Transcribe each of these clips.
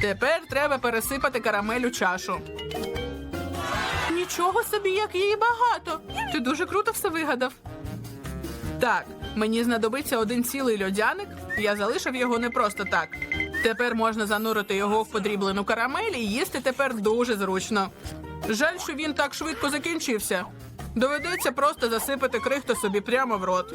Тепер треба пересипати карамель у чашу. Нічого собі, як її багато. Ти дуже круто все вигадав. Так, мені знадобиться один цілий льодяник. Я залишив його не просто так. Тепер можна занурити його в подріблену карамель і їсти тепер дуже зручно. Жаль, що він так швидко закінчився. Доведеться просто засипати крихту собі прямо в рот.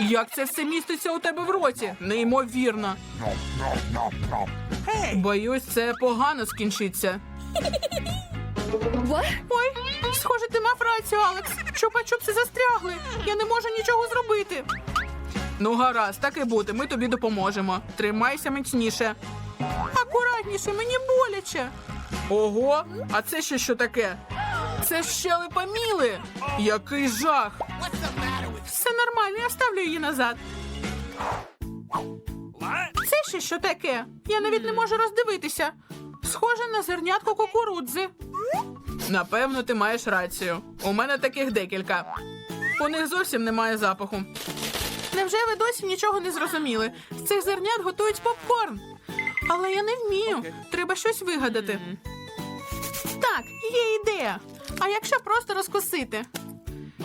Як це все міститься у тебе в роті? Неймовірно. Боюсь, це погано скінчиться. Ой, схоже, ти мав рацію, Алекс. Чупа-чупси застрягли. Я не можу нічого зробити. Ну, гаразд, так і буде. Ми тобі допоможемо. Тримайся міцніше. Акуратніше, мені боляче. Ого, а це ще що таке? Це щелепа Міли. Який жах. Нормально, я вставлю її назад. Це ще що таке? Я навіть не можу роздивитися. Схоже на зернятко кукурудзи. Напевно, ти маєш рацію. У мене таких декілька. У них зовсім немає запаху. Невже ви досі нічого не зрозуміли? З цих зернят готують попкорн. Але я не вмію. Треба щось вигадати. Так, є ідея. А якщо просто розкусити?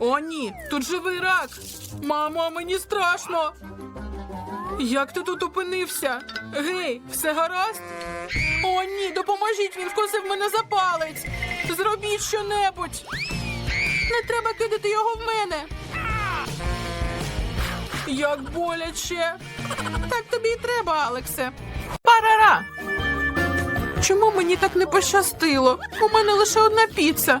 О, ні, тут живий рак. Мамо, мені страшно. Як ти тут опинився? Гей, все гаразд? О, ні, допоможіть, він вкусив мене за палець. Зробіть щонебудь. Не треба кидати його в мене. Як боляче. Так тобі і треба, Алексе. Парара. Чому мені так не пощастило? У мене лише одна піца,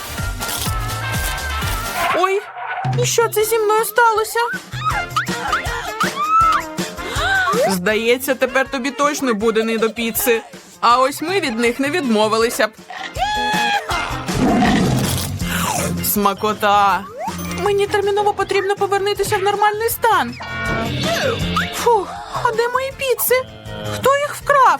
Що це зі мною сталося? Здається, тепер тобі точно буде не до піци. А ось ми від них не відмовилися б. Смакота. Мені терміново потрібно повернутися в нормальний стан. Фух, а де мої піци? Хто їх вкрав?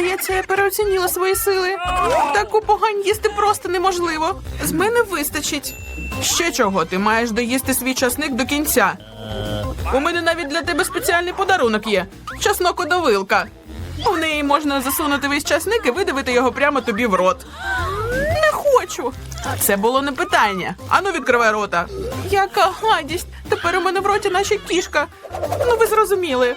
Здається, я переоцінила свої сили. Таку погань їсти просто неможливо. З мене вистачить. Ще чого, ти маєш доїсти свій часник до кінця. У мене навіть для тебе спеціальний подарунок є. Часнокодовилка. У неї можна засунути весь часник і видавити його прямо тобі в рот. Не хочу. Це було не питання. Ану, відкривай рота. Яка гадість! Тепер у мене в роті наче кішка. Ну, ви зрозуміли.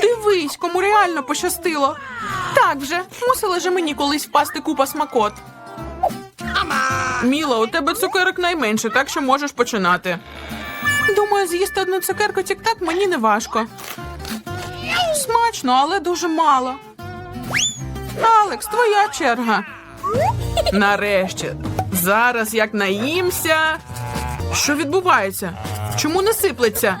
Дивись, кому реально пощастило. Так вже, мусила же мені колись впасти купа смакот. Міла, у тебе цукерок найменше, так що можеш починати. Думаю, з'їсти одну цукерку тік-так мені не важко. Смачно, але дуже мало. Алекс, твоя черга. Нарешті. Зараз як наїмся. Що відбувається? Чому не сиплеться?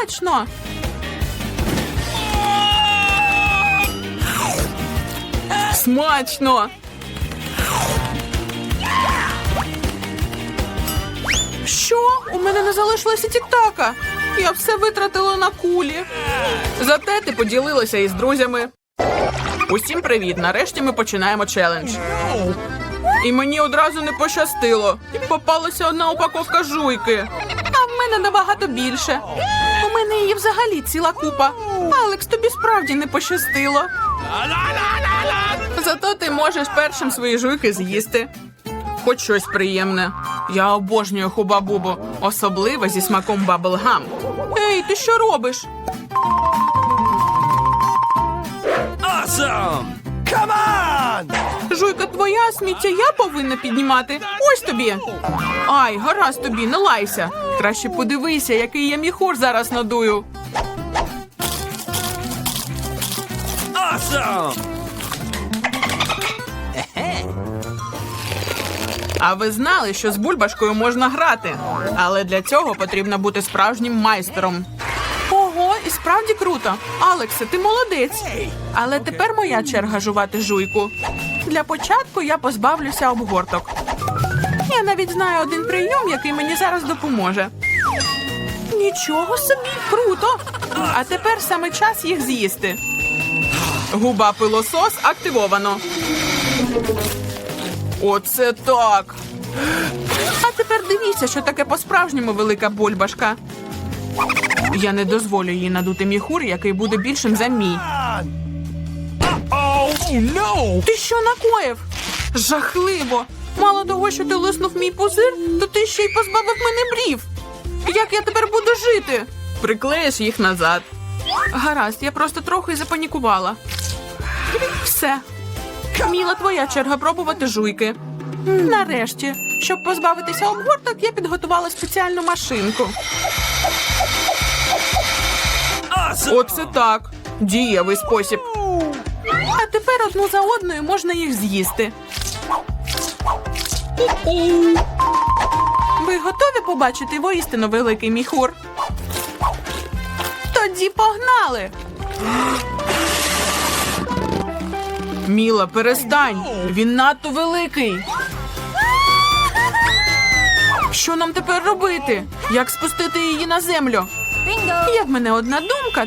Точно. Смачно. Що? У мене не залишилося тік-така. Я все витратила на кулі. Зате ти поділилася із друзями. Усім привіт! Нарешті ми починаємо челендж. І мені одразу не пощастило. Попалася одна упаковка жуйки. А в мене набагато більше. У мене її взагалі ціла купа. Алекс, тобі справді не пощастило. Зато ти можеш першим свої жуйки з'їсти. Хоч щось приємне. Я обожнюю хуба-бубу, особливо зі смаком баблгам. Ей, ти що робиш? Awesome! Come on! Жуйка твоя, сміття я повинна піднімати. Ось тобі. Ай, гаразд тобі, не лайся. Краще подивися, який я міхур зараз надую. Awesome! А ви знали, що з бульбашкою можна грати, але для цього потрібно бути справжнім майстером. Ого, і справді круто. Алексе, ти молодець. Але тепер моя черга жувати жуйку. Для початку я позбавлюся обгорток. Я навіть знаю один прийом, який мені зараз допоможе. Нічого собі, круто. А тепер саме час їх з'їсти. Губа пилосос активовано. Оце так. А тепер дивіться, що таке по-справжньому велика бульбашка. Я не дозволю їй надути міхур, який буде більшим за мій. No! Ти що накоїв? Жахливо! Мало того, що ти лиснув мій пузир, то ти ще й позбавив мене брів. Як я тепер буду жити? Приклеїш їх назад. Гаразд, я просто трохи запанікувала. Все. Міла, твоя черга пробувати жуйки. Нарешті, щоб позбавитися обгорток, я підготувала спеціальну машинку. Оце так. Дієвий спосіб. А тепер одну за одною можна їх з'їсти. Ви готові побачити воістину великий міхур? Тоді погнали. Міла, перестань. Він надто великий. Що нам тепер робити? Як спустити її на землю? В мене одна думка.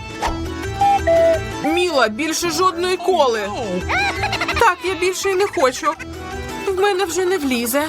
Міла, більше жодної коли. Так, я більше й не хочу. В мене вже не влізе.